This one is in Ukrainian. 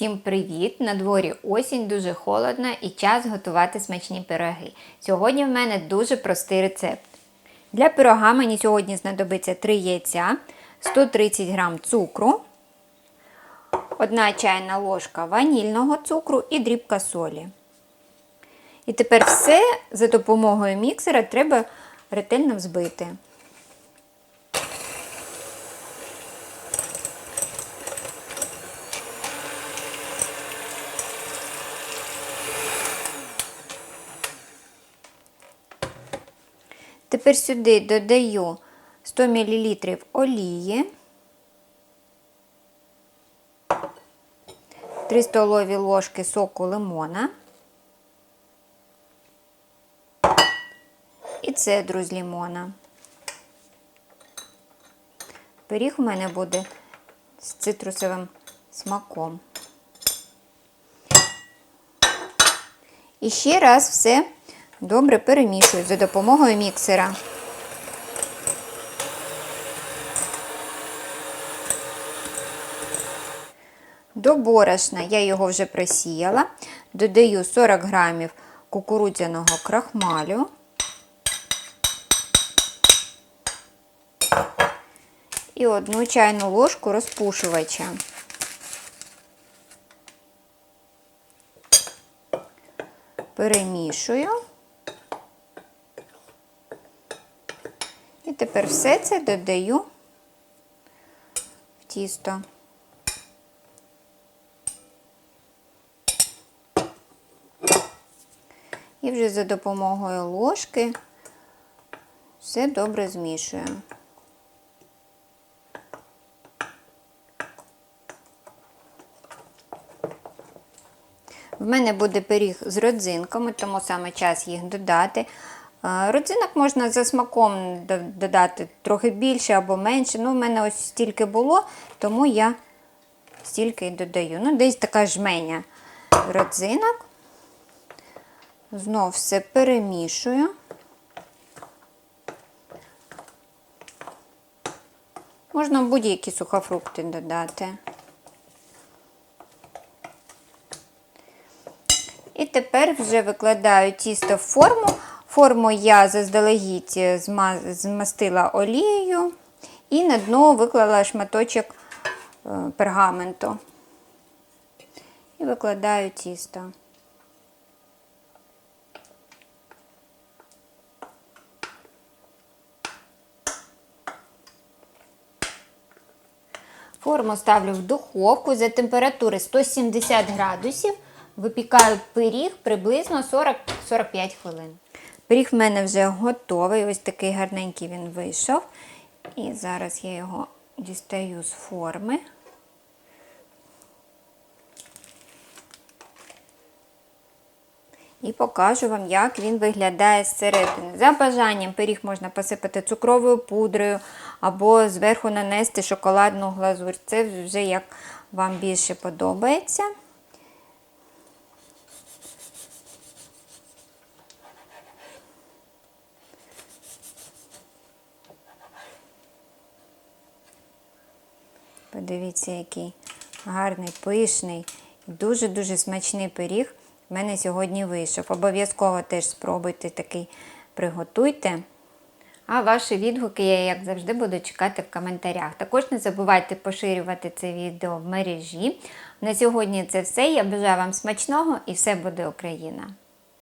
Всім привіт! На дворі осінь дуже холодно і час готувати смачні пироги. Сьогодні в мене дуже простий рецепт. Для пирога мені сьогодні знадобиться 3 яйця, 130 г цукру, 1 чайна ложка ванільного цукру і дрібка солі. І тепер все за допомогою міксера треба ретельно взбити. Тепер сюди додаю 100 мл олії, 3 столові ложки соку лимона і цедру з лимона. Пиріг у мене буде з цитрусовим смаком. І ще раз все добре перемішую за допомогою міксера. До борошна я його вже просіяла, додаю 40 грамів кукурудзяного крахмалю. І одну чайну ложку розпушувача. Перемішую. Тепер все це додаю в тісто. І вже за допомогою ложки все добре змішую. В мене буде пиріг з родзинками, тому саме час їх додати. Родзинок можна за смаком додати трохи більше або менше. Ну, в мене ось стільки було, тому я стільки і додаю. Ну, десь така жменя родзинок. Знов все перемішую. Можна будь-які сухофрукти додати. І тепер вже викладаю тісто в форму. Форму я заздалегідь змастила олією і на дно виклала шматочок е, пергаменту. І викладаю тісто. Форму ставлю в духовку за температури 170 градусів. Випікаю пиріг приблизно 40-45 хвилин. Пиріг в мене вже готовий, ось такий гарненький він вийшов. І зараз я його дістаю з форми. І покажу вам, як він виглядає зсередини. За бажанням пиріг можна посипати цукровою пудрою або зверху нанести шоколадну глазурь. Це вже як вам більше подобається. Подивіться, який гарний, пишний, дуже-дуже смачний пиріг в мене сьогодні вийшов. Обов'язково теж спробуйте такий приготуйте. А ваші відгуки я, як завжди, буду чекати в коментарях. Також не забувайте поширювати це відео в мережі. На сьогодні це все. Я бажаю вам смачного і все буде Україна!